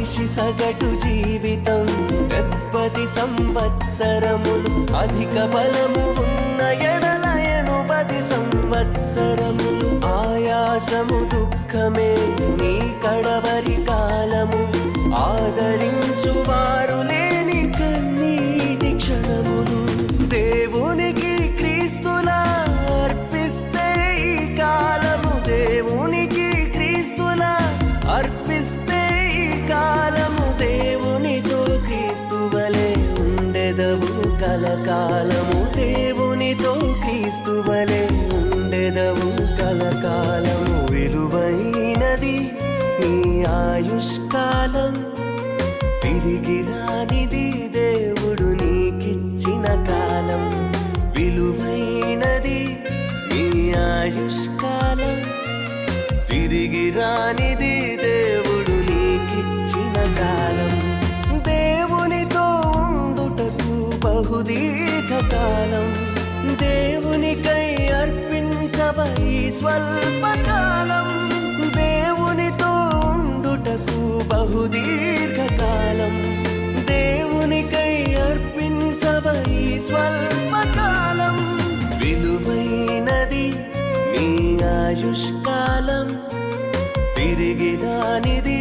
మనిషి సగటు జీవితం. డెబ్బది సంవత్సరములు అధిక బలము ఉన్న ఎడల ఎనుబది సంవత్సరములు. ఆయాసము దుఃఖమే నీ కడవరి కాలము. ఆదరి కలకాలము దేవునితో క్రీస్తువలే ఉండెదవు. కలకాలము విలువైనది నీ ఆయుష్కాలం. తిరిగి రానిది దేవుడు నీకిచ్చిన కాలం. విలువైనది నీ ఆయుష్కాలం. తిరిగి రానిది బహుదీర్ఘ కాలం దేవునికై అర్పించబై ఈ స్వల్పకాలం దేవునితో ఉండుటకు బహుదీర్ఘ కాలం దేవునికై అర్పించబై ఈ స్వల్పకాలం విలువైనది మీ ఆయుష్కాలం తిరిగి రానిది